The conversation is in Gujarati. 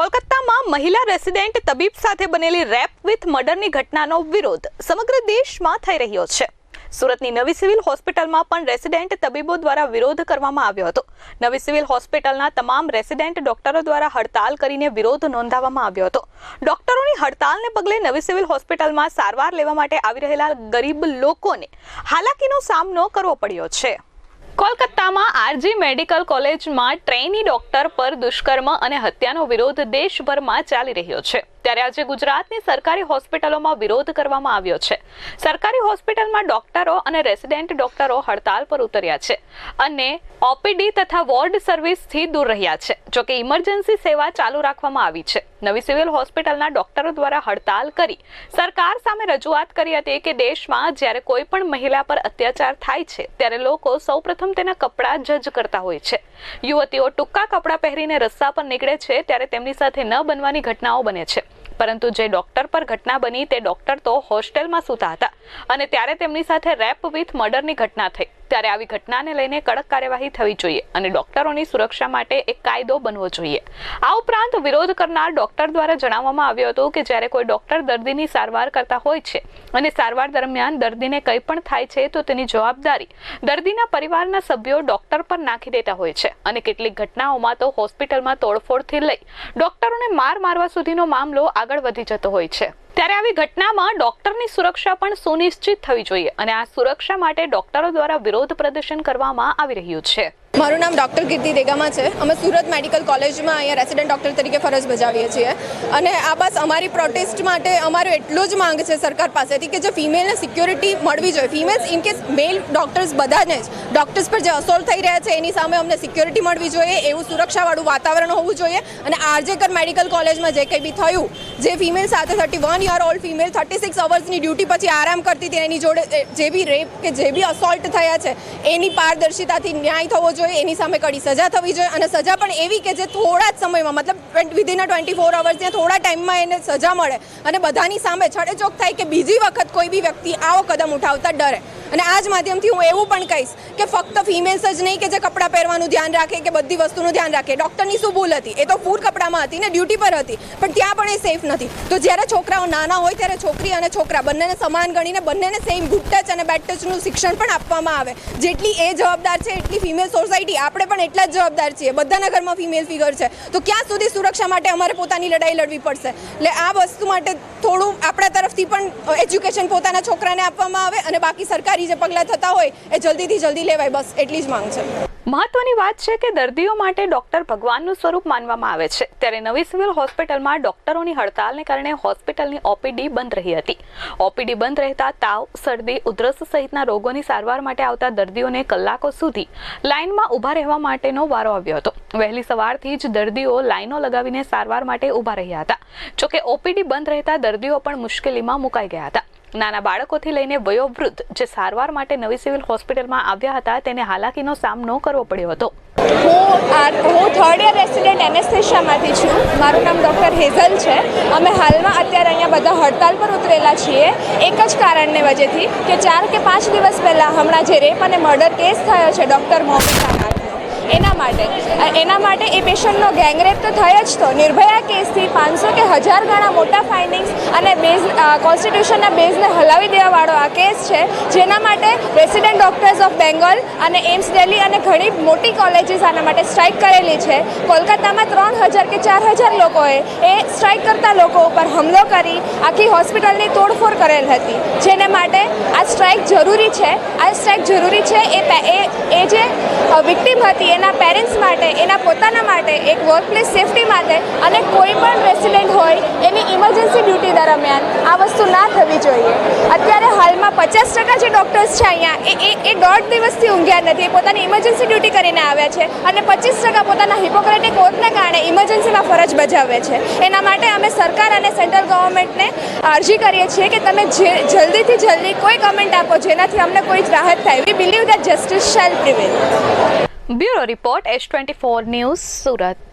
કોલકાતામાં મહિલા રેસિડેન્ટ તબીબ સાથે બનેલી રેપ વિથ મર્ડરની ઘટનાનો વિરોધ સમગ્ર દેશમાં થઈ રહ્યો છે. સુરતની નવી સિવિલ હોસ્પિટલમાં પણ રેસિડેન્ટ તબીબો દ્વારા વિરોધ કરવામાં આવ્યો હતો. નવી સિવિલ હોસ્પિટલના તમામ રેસિડેન્ટ ડોક્ટરો દ્વારા હડતાલ કરીને વિરોધ નોંધાવવામાં આવ્યો હતો. ડોક્ટરોની હડતાલને પગલે નવી સિવિલ હોસ્પિટલમાં સારવાર લેવા માટે આવી રહેલા ગરીબ લોકોને હાલાકીનો સામનો કરવો પડ્યો છે. કોલકાતામાં આરજી મેડિકલ કોલેજમાં ટ્રેની ડોક્ટર પર દુષ્કર્મ અને હત્યાનો વિરોધ દેશભરમાં ચાલી રહ્યો છે. ત્યારે આજે ગુજરાતની સરકારી હોસ્પિટલોમાં વિરોધ કરવામાં આવ્યો છે. સરકારી હોસ્પિટલમાં ડોક્ટરો અને રેસિડેન્ટ ડોક્ટરો હડતાલ પર ઉતર્યા છે અને ઓપીડી તથા વોર્ડ સર્વિસથી દૂર રહ્યા છે જોકે ઇમરજન્સી સેવા ચાલુ રાખવામાં આવી છે. નવી સિવિલ હોસ્પિટલના ડોક્ટરો દ્વારા હડતાલ કરી સરકાર સામે રજૂઆત કરી હતી કે દેશમાં જ્યારે કોઈ પણ મહિલા પર અત્યાચાર થાય છે, ત્યારે લોકો સૌપ્રથમ તેના કપડાં જજ કરતા હોય છે. યુવતીઓ ટૂંકા કપડાં પહેરીને રસ્તા પર નીકળે છે, ત્યારે તેમની સાથે ન બનવાની ઘટનાઓ બને છે. પરંતુ જે ડોક્ટર પર ઘટના બની તે ડોક્ટર તો હોસ્ટેલમાં સૂતા હતા અને ત્યારે તેમની સાથે રેપ વિથ મર્ડરની ઘટના થઈ. ત્યારે આવી ઘટનાને લઈને કડક કાર્યવાહી થવી જોઈએ અને ડોક્ટરોની સુરક્ષા માટે એક કાયદો બનવો જોઈએ. આ ઉપરાંત વિરોધ કરનાર ડોક્ટર દ્વારા જણાવવામાં આવ્યું હતું કે જ્યારે કોઈ ડોક્ટર દર્દીની સારવાર કરતા હોય છે અને સારવાર દરમિયાન દર્દીને કંઈ પણ થાય છે તો તેની જવાબદારી દર્દીના પરિવારના સભ્યો ડોક્ટર પર નાખી દેતા હોય છે અને કેટલીક ઘટનાઓમાં તો હોસ્પિટલમાં તોડફોડથી લઈ ડોક્ટરોને માર મારવા સુધીનો મામલો આગળ વધી જતો હોય છે. ત્યારે આવી ઘટનામાં ડોક્ટરની સુરક્ષા પણ સુનિશ્ચિત થવી જોઈએ અને આ સુરક્ષા માટે ડોક્ટરો દ્વારા વિરોધ પ્રદર્શન કરવામાં આવી રહ્યું છે. મારું નામ ડૉક્ટર કીર્તિ દેગામા છે. અમે સુરત મેડિકલ કોલેજમાં અહીંયા રેસિડેન્ટ ડૉક્ટર તરીકે ફરજ બજાવીએ છીએ. અને આ બસ અમારી પ્રોટેસ્ટ માટે અમારો એટલો જ માંગ છે સરકાર પાસેથી કે જે ફિમેલને સિક્યોરિટી મળવી જોઈએ. Females in case male doctors બધાને જ ડૉક્ટર્સ પર જે અસોલ થઈ રહ્યા છે એની સામે અમને સિક્યોરિટી મળવી જોઈએ, એવું સુરક્ષાવાળું વાતાવરણ હોવું જોઈએ. અને આરજેકર મેડિકલ કોલેજમાં જે કંઈ બી થયું, જે ફિમેલ સાથે thirty one year old female thirty six અવર્સની duty પછી આરામ કરતી હતી, એની જોડે જે બી રેપ કે જે બી અસોલ્ટ થયા છે, એની પારદર્શિતાથી ન્યાય થવો જોઈએ એની સામે કડી સજા થવી જોઈએ અને સજા પણ એવી કે જે થોડા જ સમયમાં, મતલબ within a twenty four hours યા થોડા ટાઈમમાં એને સજા મળે અને બધાની સામે છડેચોક થાય કે બીજી વખત કોઈ બી વ્યક્તિ આવો કદમ ઉઠાવતા ડરે. અને આ જ માધ્યમથી હું એવું પણ કહીશ કે ફક્ત ફિમેલ્સ જ નહીં કે જે કપડાં પહેરવાનું ધ્યાન રાખે, કે બધી વસ્તુનું ધ્યાન રાખે. ડૉક્ટરની શું ભૂલ હતી? એ તો ફૂલ કપડામાં હતી ને ડ્યુટી પર હતી. પણ ત્યાં પણ એ સેફ નથી. તો જ્યારે છોકરાઓ નાના હોય ત્યારે છોકરી અને છોકરા બંનેને સમાન ગણીને બંનેને સેમ ગુડ ટચ અને બેડ ટચનું શિક્ષણ પણ આપવામાં આવે. જેટલી એ જવાબદાર છે, એટલી ફિમેલ સોસાયટી આપણે પણ એટલા જ જવાબદાર છીએ. બધાના ઘરમાં ફિમેલ ફિગર છે. તો ક્યાં સુધી સુરક્ષા માટે અમારે પોતાની લડાઈ લડવી પડશે? એટલે આ વસ્તુ માટે થોડું આપણા તરફથી પણ એજ્યુકેશન પોતાના છોકરાને આપવામાં આવે અને બાકી સરકારી જે પગલાં થતા હોય એ જલ્દીથી જલ્દી લેવાય, બસ એટલી જ માંગ છે. મહત્વની વાત છે કે દર્દીઓ માટે ડોક્ટર ભગવાનનું સ્વરૂપ માનવામાં આવે છે. ત્યારે નવી સિવિલ હોસ્પિટલમાં ડોક્ટરોની હડતાલને કારણે હોસ્પિટલની ઓપીડી બંધ રહી હતી. ઓપીડી બંધ રહેતા તાવ, શરદી, ઉધરસ સહિતના રોગોની સારવાર માટે આવતા દર્દીઓને કલાકો સુધી લાઇનમાં ઊભા રહેવા માટેનો વારો આવ્યો હતો. વહેલી સવારથી જ દર્દીઓ લાઈનો લગાવીને સારવાર માટે ઊભા રહ્યા હતા. જોકે ઓપીડી બંધ રહેતા દર્દીઓ પણ મુશ્કેલીમાં મુકાઈ ગયા હતા. નાના બાળકોથી લઈને વયોવૃદ્ધ જે સારવાર માટે નવી સિવિલ હોસ્પિટલમાં આવ્યા હતા, તેને હાલાકીનો સામનો કરવો પડ્યો હતો. હું હું થર્ડ યર રેસિડેન્ટ એનેસ્થેશિયામાંથી છું. મારું નામ ડૉક્ટર હેઝલ છે. અમે હાલમાં અત્યારે અહીંયા બધા હડતાલ પર ઉતરેલા છીએ. એક જ કારણને વજેથી કે ચાર કે પાંચ દિવસ પહેલાં હમણાં જે રેપ અને મર્ડર કેસ થયો છે, ડૉક્ટર મોહમ્મદ એના માટે. એના માટે એ પેશન્ટનો ગેંગરેપ તો થયો જ તો. નિર્ભયા કેસથી પાંચસો કે હજાર ગણા મોટા ફાઇન્ડિંગ્સ અને બેઝ કોન્સ્ટિટ્યુશનના બેઝને હલાવી દેવાવાળો કેસ છે, જેના માટે રેસિડેન્ટ ડૉક્ટર્સ ઓફ બેંગોલ અને એમ્સ દિલ્હી અને ઘણી મોટી કોલેજીસ આના માટે સ્ટ્રાઇક કરેલી છે. કોલકાતામાં ત્રણ હજાર કે ચાર હજાર લોકોએ એ સ્ટ્રાઇક કરતા લોકો ઉપર હુમલો કરી આખી હોસ્પિટલની તોડફોડ કરેલ હતી. જેને માટે આ સ્ટ્રાઇક જરૂરી છે. આ સ્ટ્રાઇક જરૂરી છે એ એ જે વિક્ટિમ હતી એના પેરેન્ટ્સ માટે, એના પોતાના માટે એક વર્કપ્લેસ સેફટી માટે અને કોઈ પણ રેસિડેન્ટ હોય એની ઇમરજન્સી ડ્યુટી દરમિયાન આ વસ્તુ ના થવી જોઈએ. પચાસ ટકા જે ડૉક્ટર્સ છે અહીંયા, એ એ દોઢ દિવસથી ઊંઘ્યા નથી. એ પોતાની ઇમરજન્સી ડ્યુટી કરીને આવ્યા છે અને પચીસ ટકા પોતાના હિપોક્રેટિક ઓથના કારણે ઇમરજન્સીમાં ફરજ બજાવે છે. એના માટે અમે સરકાર અને સેન્ટ્રલ ગવર્મેન્ટને અરજી કરીએ છીએ કે તમે જે જલ્દીથી જલ્દી કોઈ કમેન્ટ આપો જેનાથી અમને કોઈ રાહત થાય. We believe that justice shall prevail bureau report S twenty four news Surat.